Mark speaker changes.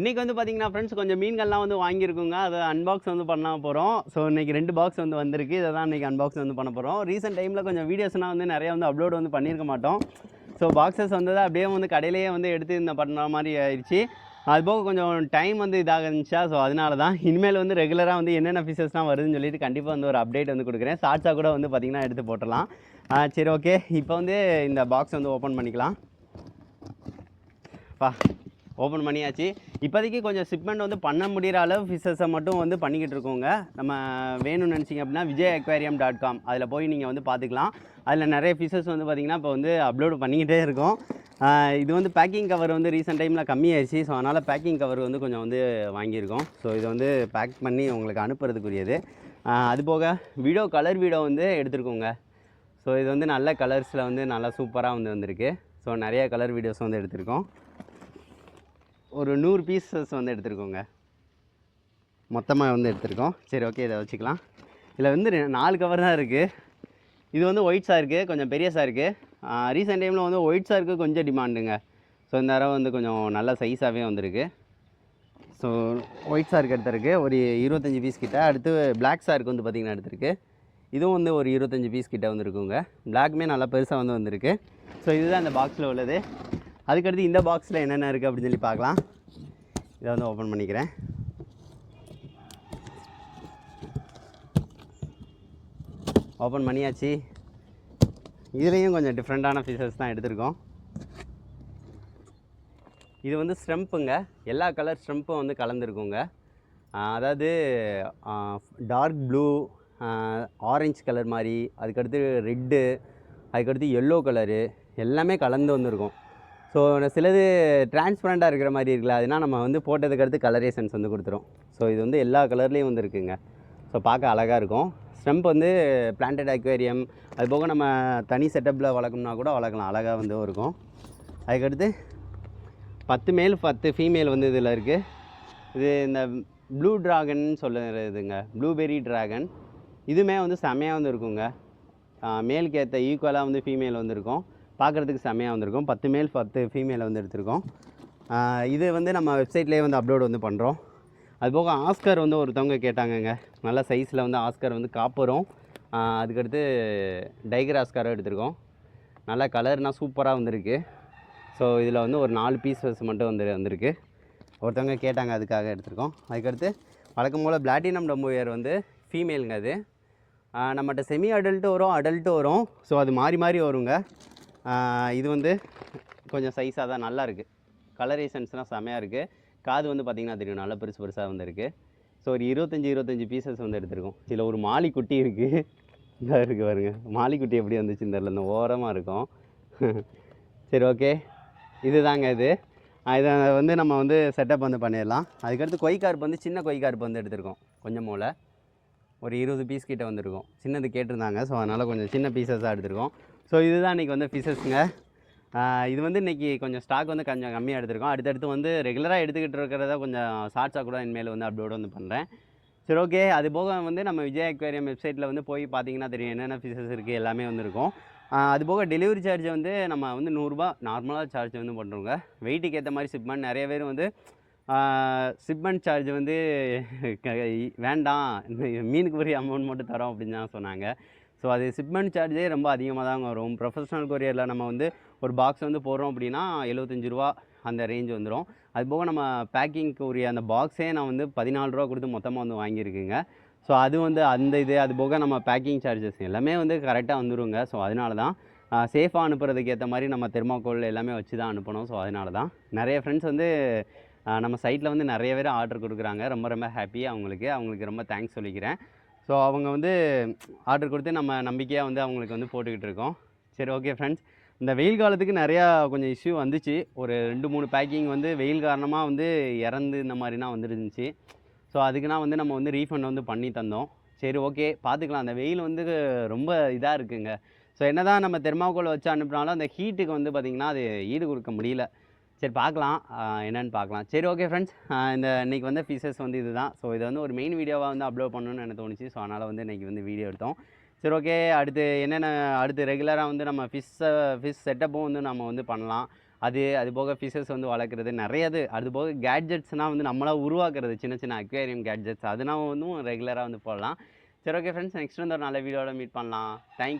Speaker 1: இன்றைக்கி வந்து பார்த்தீங்கன்னா ஃப்ரெண்ட்ஸ் கொஞ்சம் மீன்கள்லாம் வந்து வாங்கியிருக்குங்க. அதை அன்பாக்ஸ் வந்து பண்ண போகிறோம் ஸோ இன்றைக்கி ரெண்டு பாக்ஸ் வந்து வந்திருக்கு. இதை தான் இன்றைக்கி அன்பாக்ஸ் வந்து பண்ண போகிறோம் ரீசெண்ட் டைமில் கொஞ்சம் வீடியோஸ்லாம் வந்து நிறைய வந்து அப்லோட் வந்து பண்ணியிருக்க மாட்டோம். ஸோ பாக்ஸஸ் வந்தது அப்படியே வந்து கடையிலேயே வந்து எடுத்து இந்த பண்ணுற மாதிரி ஆயிடுச்சு. அதுபோக கொஞ்சம் டைம் வந்து இதாக இருந்துச்சா ஸோ அதனால தான் இனிமேல் வந்து ரெகுலராக வந்து என்னென்ன ஃபீச்சர்ஸ்லாம் வருதுன்னு சொல்லிட்டு கண்டிப்பாக வந்து ஒரு அப்டேட் வந்து கொடுக்குறேன். ஷார்ட்ஸாக கூட வந்து பார்த்திங்கன்னா எடுத்து போட்டுடலாம். ஆ, சரி ஓகே இப்போ வந்து இந்த பாக்ஸ் வந்து ஓப்பன் பண்ணிக்கலாம். வா. ஓப்பன் பண்ணியாச்சு. இப்போதைக்கு கொஞ்சம் ஷிப்மெண்ட் வந்து பண்ண முடிகிற அளவு ஃபிஷஸை மட்டும் வந்து பண்ணிக்கிட்டு இருக்கோங்க. நம்ம வேணும்னு நினச்சிங்க அப்படின்னா விஜய் அக்வாரியம் டாட் காம் அதில் போய் நீங்கள் வந்து பார்த்துக்கலாம். அதில் நிறைய ஃபிஷஸ் வந்து பார்த்திங்கன்னா இப்போ வந்து அப்லோடு பண்ணிக்கிட்டே இருக்கோம். இது வந்து பேக்கிங் கவர் வந்து ரீசெண்ட் டைமில் கம்மியாயிருச்சு ஸோ அதனால் பேக்கிங் கவர் வந்து கொஞ்சம் வந்து வாங்கியிருக்கோம். ஸோ இதை வந்து பேக் பண்ணி உங்களுக்கு அனுப்புறதுக்குரியது. அதுபோக அது போக வீடியோ கலர் வீடியோ வந்து எடுத்துருக்கோங்க. ஸோ இது வந்து நல்ல கலர்ஸில் வந்து நல்லா சூப்பராக வந்து வந்திருக்கு. ஸோ நிறைய கலர் வீடியோஸ் வந்து எடுத்திருக்கோம். ஒரு நூறு பீசஸ் வந்து எடுத்துருக்கோங்க. மொத்தமாக வந்து எடுத்திருக்கோம். சரி ஓகே இதை வச்சுக்கலாம். இதில் வந்து ரெ- நாலு கவர் தான் இருக்குது இது வந்து ஒயிட் சாருக்கு கொஞ்சம் பெரிய இருக்குது ரீசெண்ட் டைமில் வந்து ஒயிட் சாருக்கு கொஞ்சம் டிமாண்டுங்க ஸோ இந்த தடவை வந்து கொஞ்சம் நல்ல சைஸாகவே வந்திருக்கு. ஸோ ஒயிட் சார்க்கு எடுத்திருக்கு ஒரு இருபத்தஞ்சி பீஸ் கிட்ட. அடுத்து பிளாக் சாருக்கு வந்து பார்த்திங்கன்னா எடுத்திருக்கு. இதுவும் வந்து ஒரு இருபத்தஞ்சி பீஸ் கிட்ட வந்துருக்குங்க. பிளாக்குமே நல்லா பெருசாக வந்து வந்திருக்கு. ஸோ இதுதான் இந்த பாக்ஸில் உள்ளது. அதுக்கடுத்து இந்த பாக்ஸில் என்னென்ன இருக்குது அப்படின்னு சொல்லி பார்க்கலாம். இதை வந்து ஓப்பன் பண்ணிக்கிறேன். ஓப்பன் பண்ணியாச்சு. இதுலேயும் கொஞ்சம் டிஃப்ரெண்ட்டான ஃபீச்சர்ஸ் தான் எடுத்திருக்கோம். இது வந்து ஸ்ட்ரெம்ப்புங்க எல்லா கலர் ஸ்ட்ரெம்ப்பும் வந்து கலந்துருக்குங்க. அதாவது டார்க் ப்ளூ ஆரஞ்சு கலர் மாதிரி அதுக்கடுத்து ரெட்டு அதுக்கடுத்து எல்லோ கலரு எல்லாமே கலந்து வந்திருக்கும். ஸோ சிலது டிரான்ஸ்பரண்ட்டாக இருக்கிற மாதிரி இருக்குல்ல அதுனா நம்ம வந்து போட்டதுக்கு அடுத்து கலரேஷன்ஸ் வந்து கொடுத்துரும். ஸோ இது வந்து எல்லா கலர்லேயும் வந்து இருக்குங்க. ஸோ பார்க்க அழகாக இருக்கும். ஸ்டெம்ப் வந்து பிளான்டட் அக்வேரியம் அது போக நம்ம தனி செட்டப்பில் வளர்க்கணும்னா கூட வளர்க்கலாம். அழகாக வந்து இருக்கும். அதுக்கடுத்து பத்து மேல் பத்து ஃபீமேல் வந்து இதில் இருக்குது இது இந்த ப்ளூ ட்ராகன் சொல்லுறதுங்க ப்ளூபெரி ட்ராகன் இதுவுமே வந்து செமையாக வந்து இருக்குங்க. மேலுக்கு ஏற்ற ஈக்குவலாக வந்து ஃபீமேல் வந்துருக்கும் பார்க்குறதுக்கு செமையாக வந்திருக்கும். பத்து மேல் பத்து ஃபீமேலை வந்து எடுத்திருக்கோம். இது வந்து நம்ம வெப்சைட்லேயே வந்து அப்லோடு வந்து பண்ணுறோம் அதுபோக ஆஸ்கர் வந்து ஒருத்தவங்க கேட்டாங்கங்க. நல்ல சைஸில் வந்து ஆஸ்கர் வந்து காப்பரும். அதுக்கடுத்து டைகர் ஆஸ்காரும் எடுத்திருக்கோம். நல்ல கலர்னால் சூப்பராக வந்திருக்கு. ஸோ இதில் வந்து ஒரு நாலு பீஸஸ் மட்டும் வந்து வந்திருக்கு. ஒருத்தவங்க கேட்டாங்க அதுக்காக எடுத்திருக்கோம். அதுக்கடுத்து வழக்கம் போல் பிளாட்டினம் டம்போயர் வந்து ஃபீமேலுங்க அது. நம்மகிட்ட செமி அடல்ட்டு வரும் அடல்ட்டு வரும். ஸோ அது மாறி மாறி வருங்க. இது வந்து கொஞ்சம் சைஸாக தான் நல்லா இருக்குது கலரேஷன்ஸ்லாம் செமையாக இருக்குது காது வந்து பார்த்திங்கன்னா தெரியும் நல்லா பெருசு பெருசாக வந்துருக்கு. ஸோ ஒரு இருபத்தஞ்சி இருபத்தஞ்சி பீசஸ் வந்து எடுத்திருக்கோம். இதில் ஒரு மாலி குட்டி இருக்குது இதாக இருக்குது பாருங்க. மாலிக்குட்டி எப்படி வந்துச்சுன்னு தெரில இந்த ஓரமாக இருக்கும். சரி ஓகே இதுதாங்க இது. இதை வந்து நம்ம வந்து செட்டப் வந்து பண்ணிடலாம். அதுக்கடுத்து கொய்கார்ப்பு வந்து சின்ன கொய்கார்ப்பு வந்து எடுத்திருக்கோம். கொஞ்சம் மூளை. ஒரு இருபது பீஸ் கிட்டே வந்திருக்கும். சின்னது கேட்டிருந்தாங்க. ஸோ அதனால் கொஞ்சம் சின்ன பீசஸாக எடுத்திருக்கோம். ஸோ இதுதான் இன்றைக்கி வந்து ஃபிஷஸ்ங்க. இது வந்து இன்றைக்கி கொஞ்சம் ஸ்டாக் வந்து கொஞ்சம் கம்மியாக எடுத்திருக்கோம். அடுத்தடுத்து வந்து ரெகுலராக எடுத்துக்கிட்டு இருக்கிறத கொஞ்சம் ஷார்ட்ஸாக கூட இனிமேல் வந்து அப்லோட் வந்து பண்ணுறேன் சரி ஓகே அது போக வந்து நம்ம விஜய் அக்வேரியம் வெப்சைட்டில் வந்து போய் பார்த்தீங்கன்னா தெரியும் என்னென்ன ஃபீஸஸ் இருக்குது எல்லாமே வந்துருக்கும் அது போக டெலிவரி சார்ஜ் வந்து நம்ம வந்து நூறுரூபா நார்மலாக சார்ஜ் வந்து பண்ணுறோங்க வெயிட்டுக்கு ஏற்ற மாதிரி ஷிப்மெண்ட் நிறைய பேர் வந்து ஷிப்மெண்ட் சார்ஜ் வந்து வேண்டாம். மீனுக்கு பெரிய அமௌண்ட் மட்டும் தரோம் அப்படின்னு தான் சொன்னாங்க. ஸோ அது ஷிப்மெண்ட் சார்ஜே ரொம்ப அதிகமாக தாங்க வரும். ப்ரொஃபஷனல் கொரியரில் நம்ம வந்து ஒரு பாக்ஸ் வந்து போடுறோம் அப்படின்னா எழுபத்தஞ்சு ரூபா அந்த ரேஞ்ச் வந்துடும் அது போக நம்ம பேக்கிங்க்கு உரிய அந்த பாக்ஸே நான் வந்து பதினாலு ரூபா கொடுத்து மொத்தமாக வந்து வாங்கியிருக்குங்க. ஸோ அது வந்து அந்த இது அது போக நம்ம பேக்கிங் சார்ஜஸ் எல்லாமே வந்து கரெக்டாக வந்துடுங்க ஸோ அதனால தான் சேஃபாக அனுப்புறதுக்கு ஏற்ற மாதிரி நம்ம தெர்மாக்கோல் எல்லாமே வச்சு தான் அனுப்பணும். ஸோ அதனால தான். நிறைய ஃப்ரெண்ட்ஸ் வந்து நம்ம சைட்டில் வந்து நிறைய பேர் ஆர்டர் கொடுக்குறாங்க. ரொம்ப ரொம்ப ஹாப்பி அவங்களுக்கு. அவங்களுக்கு ரொம்ப தேங்க்ஸ் சொல்லிக்கிறேன். ஸோ அவங்க வந்து ஆர்டர் கொடுத்து நம்ம நம்பிக்கையாக வந்து அவங்களுக்கு வந்து போட்டுக்கிட்டு இருக்கோம். சரி ஓகே ஃப்ரெண்ட்ஸ் இந்த வெயில் காலத்துக்கு நிறையா கொஞ்சம் இஷ்யூ வந்துச்சு. ஒரு ரெண்டு மூணு பேக்கிங் வந்து வெயில் காரணமாக வந்து இறந்து இந்த மாதிரினா வந்துருந்துச்சு. ஸோ அதுக்குனா வந்து நம்ம வந்து ரீஃபண்ட் வந்து பண்ணி தந்தோம். சரி ஓகே பார்த்துக்கலாம் அந்த வெயில் வந்து ரொம்ப இதாக இருக்குங்க. ஸோ என்ன தான் நம்ம தெர்மாக்கோல் வச்சு அனுப்புனாலும் அந்த ஹீட்டுக்கு வந்து பார்த்திங்கன்னா அது ஈடு கொடுக்க முடியல. சரி பார்க்கலாம். என்னென்னு பார்க்கலாம். சரி ஓகே ஃப்ரெண்ட்ஸ் இந்த இன்றைக்கி வந்து ஃபீச்சர்ஸ் வந்து இது தான் ஸோ இதை வந்து ஒரு மெயின் வீடியோவாக வந்து அப்லோட் பண்ணணும்னு எனக்கு தோணுச்சு. ஸோ அதனால் வந்து இன்றைக்கி வந்து வீடியோ எடுத்தோம். சரி ஓகே அடுத்து என்னென்ன அடுத்து ரெகுலராக வந்து நம்ம ஃபிஷ்ஷை ஃபிஷ் செட்டப்பும் வந்து நம்ம வந்து பண்ணலாம். அது அது போக ஃபிஷ்ஷஸ் வந்து வளர்க்குறது நிறையது அது போக கேட்ஜெட்ஸ்னால் வந்து நம்மளாக உருவாக்குறது. சின்ன சின்ன அக்வேரியம் கேட்ஜெட்ஸ் அதனால் வந்து ரெகுலராக வந்து போடலாம். சரி ஓகே ஃப்ரெண்ட்ஸ் நெக்ஸ்ட் வந்து ஒரு நல்ல வீடியோட மீட் பண்ணலாம். தேங்க்யூ